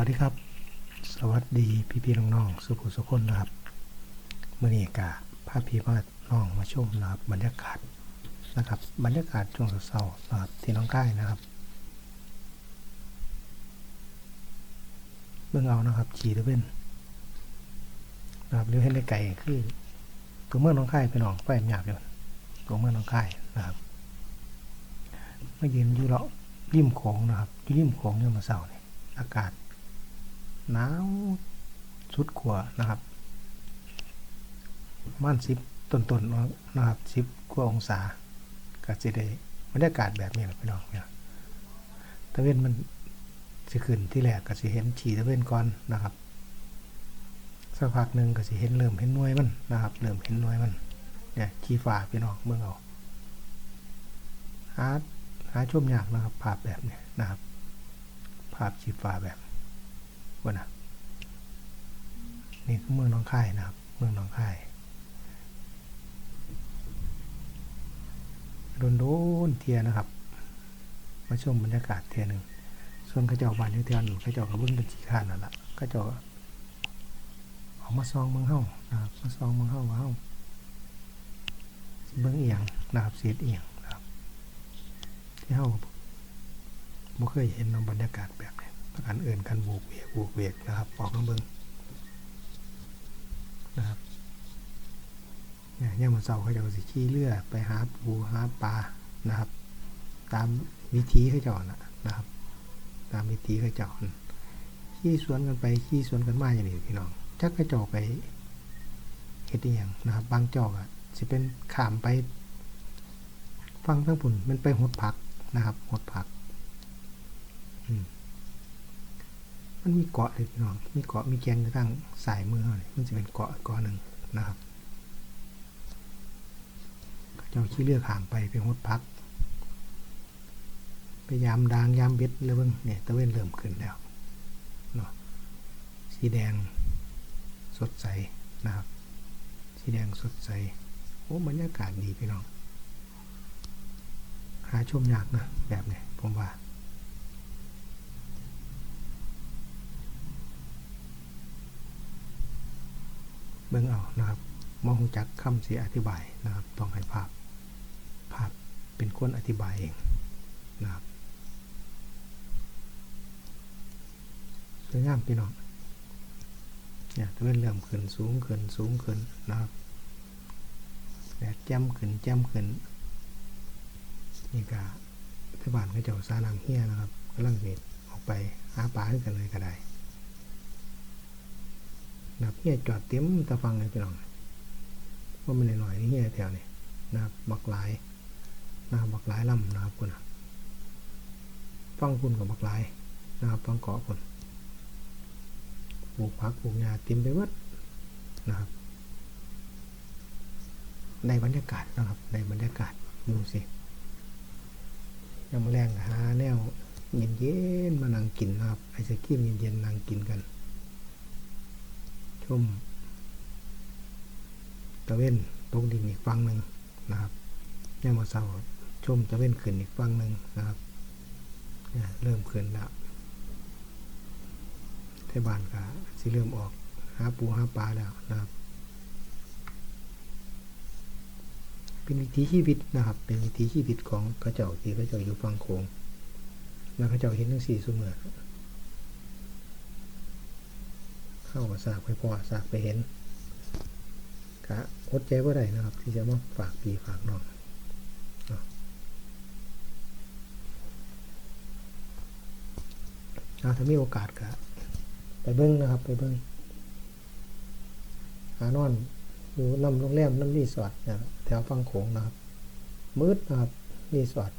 วัสดีครับ สวัสดีพี่พี่ๆน้องๆสุขุสุขคนนะครับเมื่อนี้กะพาพี่มาน้องมาชมนะครับบรรยากาศนะครับ บรรยากาศช่วงเช้านะครับที่น้องใกล้นะครับเบิ่งเอานะครับขี่ตะเวนนะครับเรือเห็นได้ไก่คือตัวเมื่องน้องค่ายไปน้องไปหยาบอยู่ตัวเมื่องน้องค่ายนะครับเมายืนอยู่เลาะริมโขงนะครับริมโขงเนี่ยมมาเสาร์นี่อากาศ หนาวสุดขัวนะครับประมาณสิบต้นๆนะครับสิบกว่าองศาก็จะได้บรรยากาศแบบนี้แหละพี่น้องเนี่ยตะเวนมันสิขึ้นที่แรกก็สิเห็นฉี่ตะเวนก่อนนะครับสักพักหนึ่งก็สิเห็นเริ่มเห็นหน่วยมันนะครับ เริ่มเห็นหน่วยมันเนี่ยชีฟ้าพี่น้องเมื่อเอาหาหาชมยากนะครับภาพแบบนี้นะครับ ภาพชีฟ้าแบบ ว่านะนี่คือเมืองน้องค่ายนะครับ เมืองน้องค่ายโดนโดนเทียนะครับ มาชมบรรยากาศเทียหนึ่งส่วนเข้าเจ้าบ้านอยู่เทียนหนูเข้าเจ้ากับเบิ้องเป็นสีข้านนั่นแหละเข้าเจ้าออกมาซองเมืองเฮ้านะครับมาซองเมืองเฮ้าว่าเฮ้าเบิ้องเอียงนะครับเสียดเอียงนะครับ ที่เฮ้าบ่เคยเห็นนบรรยากาศแบบนี้ ประกันอื่นกันบูกเวกบูกเวกนะครับออกน้ำเบิงนะครับเนี่ยย่ามมือเสาเขาจะเอาสิขี้เรือไปหาปูหาปลานะครับ ตามวิธีเขาจ้านะนะครับ ตามวิธีเขาเจ้าน่ะขี้สวนกันไปขี้สวนกันมาอย่างนี้พี่น้องจักเขาเจ้าไปเฮ็ดอย่างนะครับ บางจอกอะจะเป็นขามไป ฟังทั้งปุ่นมันไปหดผักนะครับหดผัก อืม มันมีเกาะเลยพี่น้อง มีเกาะ มีแกงอยู่ทางสายมือเลยมันจะเป็นเกาะเกาะหนึ่งนะครับเจ้าขี้เลือกขามไปไปหดพักไปยามดางยามเบ็ดเลยเบิ่งเนี่ยตะเวนเริ่มขึ้นแล้วเนาะ สีแดงสดใสนะครับ สีแดงสดใส โอ้บรรยากาศดีพี่น้อง หาชมยากนะแบบนี้ผมว่า เบิ่งเอานะครับมองจักคำเสียอธิบายนะครับ ต้องให้ภาพ ภาพเป็นคนอธิบายเองนะครับสวยงามพี่น้องเนี่ยตะเวนเริ่มขึ้นสูงขึ้นสูงขึ้นนะครับแดดแจ่มขึ้นแจ่มขึ้นนี่ก็ที่บ้านเขาเจ้าสาน้ำเฮียนะครับกำลังเวทออกไปหาปลาให้กันเลยก็ได้ นะครับเฮียจอดเต็มตะฟังเลยพี่น้องว่ามันหน่อยๆนี่เฮียแถวนี้นะครับบักหลายนะครับบักหลายลำนะครับคุณนฟังคุณกับบักหลายนะครับฟังเกาะคุณปลูกผักปลูกหญ้าเต็มไปหมดนะครับในบรรยากาศนะครับในบรรยากาศดูสิยังมาแรงหาแนวเย็นๆมานั่งกินนะครับไอศกรีมเย็นๆนั่งกินกัน ชมตะเว้นตกดินอีกฝั่งหนึ่งนะครับย่ามมาเสาชมตะเว้นขึ้นอีกฝั่งหนึ่งนะครับเนี่ยเริ่มขึ้นแล้วเทศบานก็สิเริ่มออกหาปูหาปลาแล้วนะครับ เป็นวิถีชีวิตนะครับ เป็นวิถีชีวิตของกระเจ้าที่กระเจ้าอยู่ฝั่งโขงแล้วกระเจ้าเห็นทั้งสี่เสมอ เข้ากับสากไปพอสากไปเห็นกะอดใจว่าได้นะครับ ที่จะมาฝากพี่ฝากน้องนะเอาถ้ามีโอกาสกะไปเบิ้งนะครับ ไปเบิ้งหานอนอยู่น้ำโรงแรมน้ำรีสอร์ทนะแถวฝั่งโขงนะครับ มืดนะครับรีสอร์ท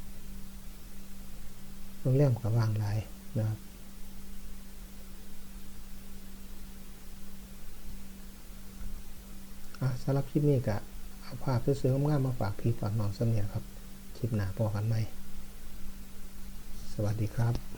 โรงแรมกับวางลายนะครับ อะ สำหรับคลิปนี้ก็เอาภาพสวยๆงามๆมาฝากพี่ฝากน้องเสมียครับ คลิปหน้าพอกันไหม สวัสดีครับ